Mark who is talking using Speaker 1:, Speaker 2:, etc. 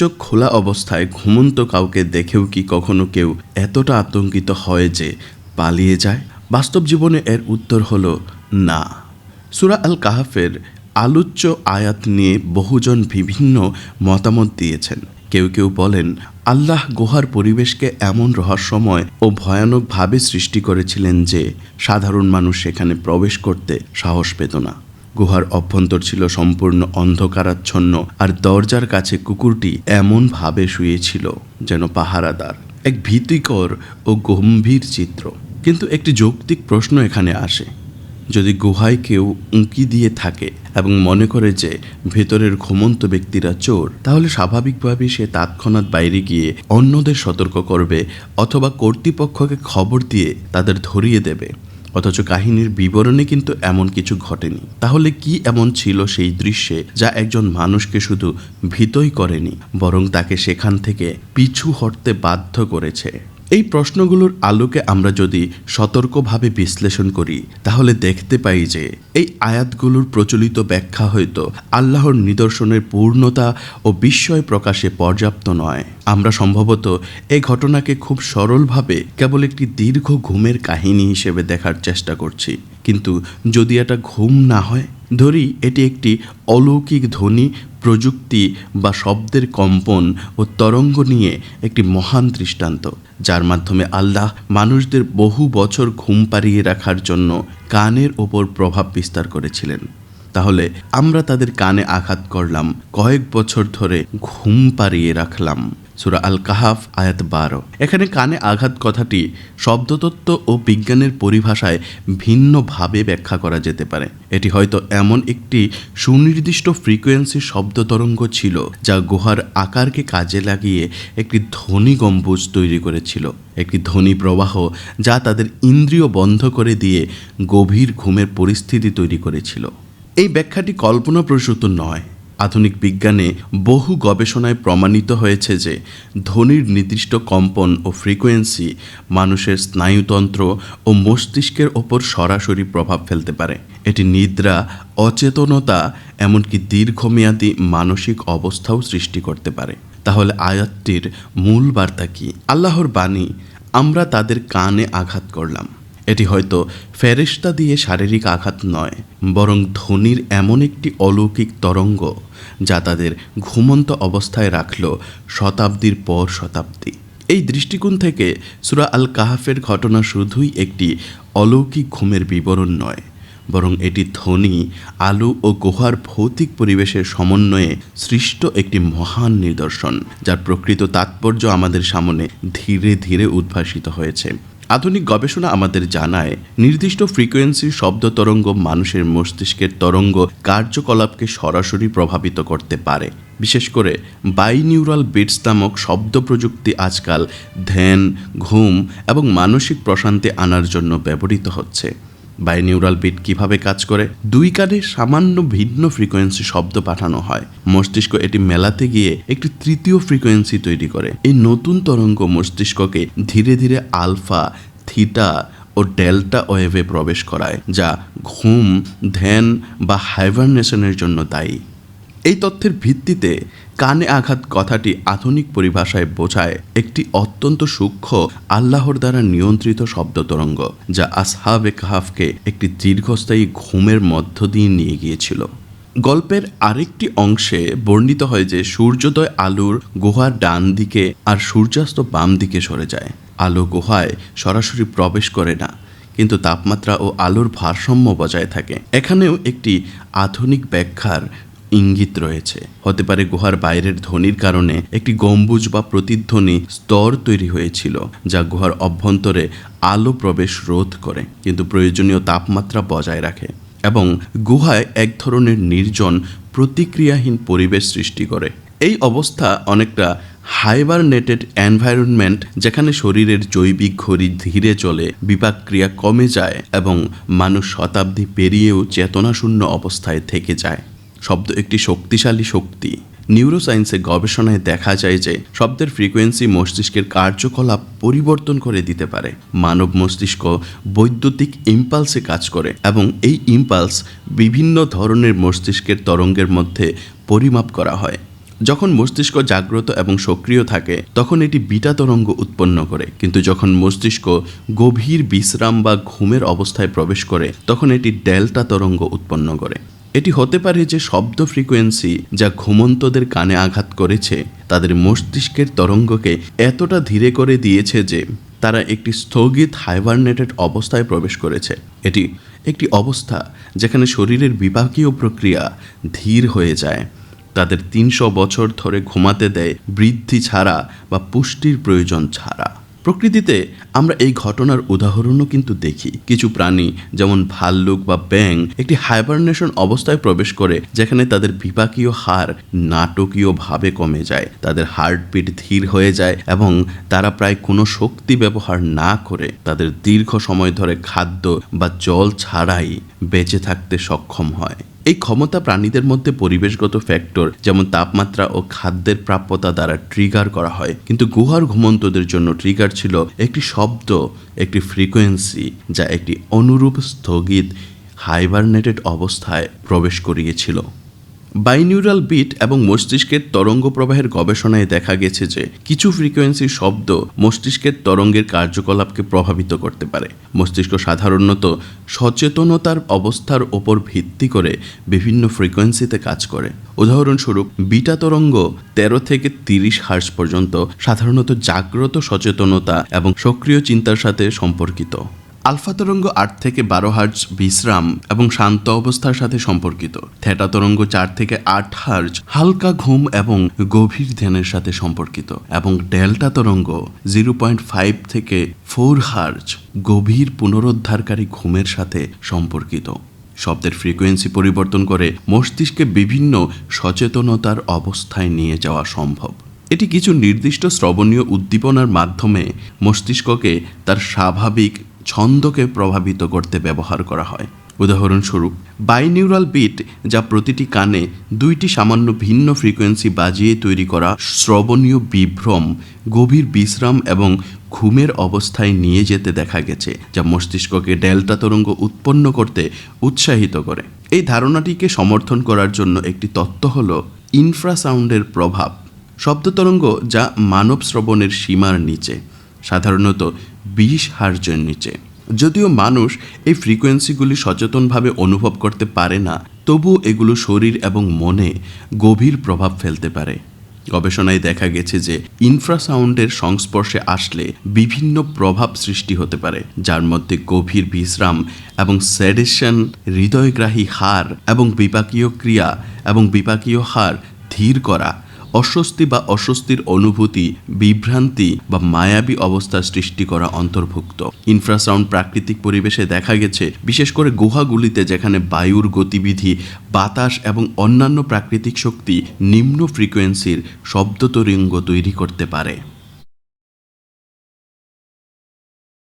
Speaker 1: চোখ খোলা অবস্থায় ঘুমন্ত কাউকে দেখেও কি কখনো কেউ এতটা আতঙ্কিত হয় যে পালিয়ে যায়? বাস্তব জীবনে এর উত্তর হল না। সুরা আল কাহাফের আলোচ্য আয়াত নিয়ে বহুজন বিভিন্ন মতামত দিয়েছেন। কেউ কেউ বলেন, আল্লাহ গুহার পরিবেশকে এমন রহস্যময় ও ভয়ানকভাবে সৃষ্টি করেছিলেন যে সাধারণ মানুষ সেখানে প্রবেশ করতে সাহস পেত না। গুহার অভ্যন্তর ছিল সম্পূর্ণ অন্ধকারাচ্ছন্ন, আর দরজার কাছে কুকুরটি এমনভাবে শুয়েছিল যেন পাহারাদার, এক ভীতিকর ও গম্ভীর চিত্র। কিন্তু একটি যৌক্তিক প্রশ্ন এখানে আসে। যদি গুহায় কেউ উঁকি দিয়ে থাকে এবং মনে করে যে ভেতরের ঘুমন্ত ব্যক্তিরা চোর, তাহলে স্বাভাবিকভাবে সে তৎক্ষণাৎ বাইরে গিয়ে অন্যদের সতর্ক করবে অথবা কর্তৃপক্ষকে খবর দিয়ে তাদের ধরিয়ে দেবে। অথচ কাহিনীর বিবরণে কিন্তু এমন কিছু ঘটেনি। তাহলে কি এমন ছিল সেই দৃশ্যে যা একজন মানুষকে শুধু ভীতই করেনি, বরং তাকে সেখান থেকে পিছু হটতে বাধ্য করেছে? এই প্রশ্নগুলোর আলোকে আমরা যদি সতর্কভাবে বিশ্লেষণ করি, তাহলে দেখতে পাই যে এই আয়াতগুলোর প্রচলিত ব্যাখ্যা হয়তো আল্লাহর নিদর্শনের পূর্ণতা ও বিস্ময় প্রকাশে পর্যাপ্ত নয়। আমরা সম্ভবত এই ঘটনাকে খুব সরলভাবে কেবল একটি দীর্ঘ ঘুমের কাহিনী হিসেবে দেখার চেষ্টা করছি। কিন্তু যদি এটা ঘুম না হয়, ধরি এটি একটি অলৌকিক ধ্বনি প্রযুক্তি বা শব্দের কম্পন ও তরঙ্গ নিয়ে একটি মহান দৃষ্টান্ত, যার মাধ্যমে আল্লাহ মানুষদের বহু বছর ঘুম পাড়িয়ে রাখার জন্য কানের ওপর প্রভাব বিস্তার করেছিলেন। তাহলে আমরা তাদের কানে আঘাত করলাম, কয়েক বছর ধরে ঘুম পাড়িয়ে রাখলাম। সুরা আল কাহাফ আয়াত বারো। এখানে কানে আঘাত কথাটি শব্দতত্ত্ব ও বিজ্ঞানের পরিভাষায় ভিন্নভাবে ব্যাখ্যা করা যেতে পারে। এটি হয়তো এমন একটি সুনির্দিষ্ট ফ্রিকোয়েন্সি শব্দ তরঙ্গ ছিল, যা গুহার আকারকে কাজে লাগিয়ে একটি ধ্বনি গম্বুজ তৈরি করেছিল। একটি ধ্বনি প্রবাহ যা তাদের ইন্দ্রিয় বন্ধ করে দিয়ে গভীর ঘুমের পরিস্থিতি তৈরি করেছিল। এই ব্যাখ্যাটি কল্পনাপ্রসূত নয়। আধুনিক বিজ্ঞানে বহু গবেষণায় প্রমাণিত হয়েছে যে ধ্বনির নির্দিষ্ট কম্পন ও ফ্রিকোয়েন্সি মানুষের স্নায়ুতন্ত্র ও মস্তিষ্কের ওপর সরাসরি প্রভাব ফেলতে পারে। এটি নিদ্রা, অচেতনতা, এমনকি দীর্ঘমেয়াদী মানসিক অবস্থাও সৃষ্টি করতে পারে। তাহলে আয়াতটির মূল বার্তা কি? আল্লাহর বাণী, আমরা তাদের কানে আঘাত করলাম। এটি হয়তো ফেরেস্তা দিয়ে শারীরিক আঘাত নয়, বরং ধ্বনির এমন একটি অলৌকিক তরঙ্গ যা তাদের ঘুমন্ত অবস্থায় রাখল শতাব্দীর পর শতাব্দী। এই দৃষ্টিকোণ থেকে সুরা আল কাহাফের ঘটনা শুধুই একটি অলৌকিক ঘুমের বিবরণ নয়, বরং এটি ধ্বনি, আলো ও গুহার ভৌতিক পরিবেশের সমন্বয়ে সৃষ্ট একটি মহান নিদর্শন, যার প্রকৃত তাৎপর্য আমাদের সামনে ধীরে ধীরে উদ্ভাসিত হয়েছে। আধুনিক গবেষণা আমাদের জানায়, নির্দিষ্ট ফ্রিকোয়েন্সির শব্দ তরঙ্গ মানুষের মস্তিষ্কের তরঙ্গ কার্যকলাপকে সরাসরি প্রভাবিত করতে পারে। বিশেষ করে বাইনিউরাল বিটস নামক শব্দ প্রযুক্তি আজকাল ধ্যান, ঘুম এবং মানসিক প্রশান্তি আনার জন্য ব্যবহৃত হচ্ছে। বাইনিউরাল বিট কীভাবে কাজ করে? দুই কানে সামান্য ভিন্ন ফ্রিকোয়েন্সি শব্দ পাঠানো হয়। মস্তিষ্ক এটি মেলাতে গিয়ে একটি তৃতীয় ফ্রিকোয়েন্সি তৈরি করে। এই নতুন তরঙ্গ মস্তিষ্ককে ধীরে ধীরে আলফা, থিটা ও ডেল্টা ওয়েভে প্রবেশ করায়, যা ঘুম, ধ্যান বা হাইভারনেশনের জন্য দায়ী। এই তথ্যের ভিত্তিতে কানে আঘাত কথাটি আধুনিক পরিভাষায় বোঝায় একটি অত্যন্ত সূক্ষ্ম, আল্লাহর দ্বারা নিয়ন্ত্রিত শব্দ তরঙ্গ, যা আসহাবে কাহাফকে একটি দীর্ঘস্থায়ী ঘুমের মধ্য দিয়ে নিয়ে গিয়েছিল। গল্পের আরেকটি অংশে বর্ণিত হয় যে সূর্যোদয় আলোর গুহার ডান দিকে আর সূর্যাস্ত বাম দিকে সরে যায়। আলো গুহায় সরাসরি প্রবেশ করে না, কিন্তু তাপমাত্রা ও আলোর ভারসাম্য বজায় থাকে। এখানেও একটি আধুনিক ব্যাখ্যার ইঙ্গিত রয়েছে। হতে পারে গুহার বাইরের ধ্বনির কারণে একটি গম্বুজ বা প্রতিধ্বনি স্তর তৈরি হয়েছিল, যা গুহার অভ্যন্তরে আলো প্রবেশ রোধ করে, কিন্তু প্রয়োজনীয় তাপমাত্রা বজায় রাখে এবং গুহায় এক ধরনের নির্জন, প্রতিক্রিয়াহীন পরিবেশ সৃষ্টি করে। এই অবস্থা অনেকটা হাইবারনেটেড এনভায়রনমেন্ট, যেখানে শরীরের জৈবিক ঘড়ি ধীরে চলে বিপাক ক্রিয়া কমে যায় এবং মানুষ শতাব্দী পেরিয়েও চেতনাশূন্য অবস্থায় থেকে যায়। শব্দ একটি শক্তিশালী শক্তি। নিউরোসায়েন্সে গবেষণায় দেখা যায় যে শব্দের ফ্রিকোয়েন্সি মস্তিষ্কের কার্যকলাপ পরিবর্তন করে দিতে পারে। মানব মস্তিষ্ক বৈদ্যুতিক ইম্পালসে কাজ করে এবং এই ইম্পালস বিভিন্ন ধরনের মস্তিষ্কের তরঙ্গের মধ্যে পরিমাপ করা হয়। যখন মস্তিষ্ক জাগ্রত এবং সক্রিয় থাকে, তখন এটি বিটা তরঙ্গ উৎপন্ন করে। কিন্তু যখন মস্তিষ্ক গভীর বিশ্রাম বা ঘুমের অবস্থায় প্রবেশ করে, তখন এটি ডেল্টা তরঙ্গ উৎপন্ন করে। এটি হতে পারে যে শব্দ ফ্রিকোয়েন্সি যা ঘুমন্তদের কানে আঘাত করেছে, তাদের মস্তিষ্কের তরঙ্গকে এতটা ধীরে করে দিয়েছে যে তারা একটি স্থগিত হাইবারনেটেড অবস্থায় প্রবেশ করেছে। এটি একটি অবস্থা যেখানে শরীরের বিপাকীয় প্রক্রিয়া ধীর হয়ে যায়। তাদের তিনশো বছর ধরে ঘুমাতে দেয় বৃদ্ধি ছাড়া বা পুষ্টির প্রয়োজন ছাড়া। প্রকৃতিতে আমরা এই ঘটনার উদাহরণও কিন্তু দেখি। কিছু প্রাণী, যেমন ভাল্লুক বা ব্যাং একটি হাইবারনেশন অবস্থায় প্রবেশ করে, যেখানে তাদের বিপাকীয় হার নাটকীয়ভাবে কমে যায়, তাদের হার্টবিট ধীর হয়ে যায় এবং তারা প্রায় কোনো শক্তি ব্যবহার না করে তাদের দীর্ঘ সময় ধরে খাদ্য বা জল ছাড়াই বেঁচে থাকতে সক্ষম হয়। এই ক্ষমতা প্রাণীদের মধ্যে পরিবেশগত ফ্যাক্টর যেমন তাপমাত্রা ও খাদ্যের প্রাপ্যতা দ্বারা ট্রিগার করা হয়। কিন্তু গুহার ঘুমন্তদের জন্য ট্রিগার ছিল একটি শব্দ, একটি ফ্রিকোয়েন্সি যা একটি অনুরূপ স্থগিত হাইবারনেটেড অবস্থায় প্রবেশ করিয়েছিল। বাইনিউরাল বিট এবং মস্তিষ্কের তরঙ্গ প্রবাহের গবেষণায় দেখা গেছে যে কিছু ফ্রিকোয়েন্সির শব্দ মস্তিষ্কের তরঙ্গের কার্যকলাপকে প্রভাবিত করতে পারে। মস্তিষ্ক সাধারণত সচেতনতার অবস্থার ওপর ভিত্তি করে বিভিন্ন ফ্রিকোয়েন্সিতে কাজ করে। উদাহরণস্বরূপ, বিটা তরঙ্গ তেরো থেকে তিরিশ হার্স পর্যন্ত সাধারণত জাগ্রত সচেতনতা এবং সক্রিয় চিন্তার সাথে সম্পর্কিত। আলফা তরঙ্গ আট থেকে বারো হার্জ বিশ্রাম এবং শান্ত অবস্থার সাথে সম্পর্কিত। থেটা তরঙ্গ চার থেকে আট হার্জ হালকা ঘুম এবং গভীর ধ্যানের সাথে সম্পর্কিত এবং ডেল্টা তরঙ্গ জিরো পয়েন্ট ফাইভ থেকে ফোর হার্জ গভীর পুনরুদ্ধারকারী ঘুমের সাথে সম্পর্কিত। শব্দের ফ্রিকোয়েন্সি পরিবর্তন করে মস্তিষ্কে বিভিন্ন সচেতনতার অবস্থায় নিয়ে যাওয়া সম্ভব। এটি কিছু নির্দিষ্ট শ্রবণীয় উদ্দীপনার মাধ্যমে মস্তিষ্ককে তার স্বাভাবিক ছন্দকে প্রভাবিত করতে ব্যবহার করা হয়। উদাহরণস্বরূপ বাইনিউরাল বিট যা প্রতিটি কানে দুইটি সামান্য ভিন্ন ফ্রিকোয়েন্সি বাজিয়ে তৈরি করা শ্রবণীয় বিভ্রম, গভীর বিশ্রাম এবং ঘুমের অবস্থায় নিয়ে যেতে দেখা গেছে, যা মস্তিষ্ককে ডেল্টা তরঙ্গ উৎপন্ন করতে উৎসাহিত করে। এই ধারণাটিকে সমর্থন করার জন্য একটি তত্ত্ব হল ইনফ্রাসাউন্ডের প্রভাব শব্দ তরঙ্গ যা মানব শ্রবণের সীমার নিচে। সাধারণত বিশ হার্জের নিচে। যদিও মানুষ এই ফ্রিকোয়েন্সিগুলি সচেতনভাবে অনুভব করতে পারে না, তবুও এগুলো শরীর এবং মনে গভীর প্রভাব ফেলতে পারে। গবেষণায় দেখা গেছে যে ইনফ্রাসাউন্ডের সংস্পর্শে আসলে বিভিন্ন প্রভাব সৃষ্টি হতে পারে, যার মধ্যে গভীর বিশ্রাম এবং স্যাডেশন হৃদয়গ্রাহী হার এবং বিপাকীয় ক্রিয়া এবং বিপাকীয় হার ধীর করা অস্বস্তি বা অস্বস্তির অনুভূতি, বিভ্রান্তি বা মায়াবী অবস্থা সৃষ্টি করা অন্তর্ভুক্ত। ইনফ্রাসাউন্ড প্রাকৃতিক পরিবেশে দেখা গেছে, বিশেষ করে গুহাগুলিতে যেখানে বায়ুর গতিবিধি, বাতাস এবং অন্যান্য প্রাকৃতিক শক্তি নিম্ন ফ্রিকোয়েন্সির শব্দ তরঙ্গ তৈরি করতে পারে।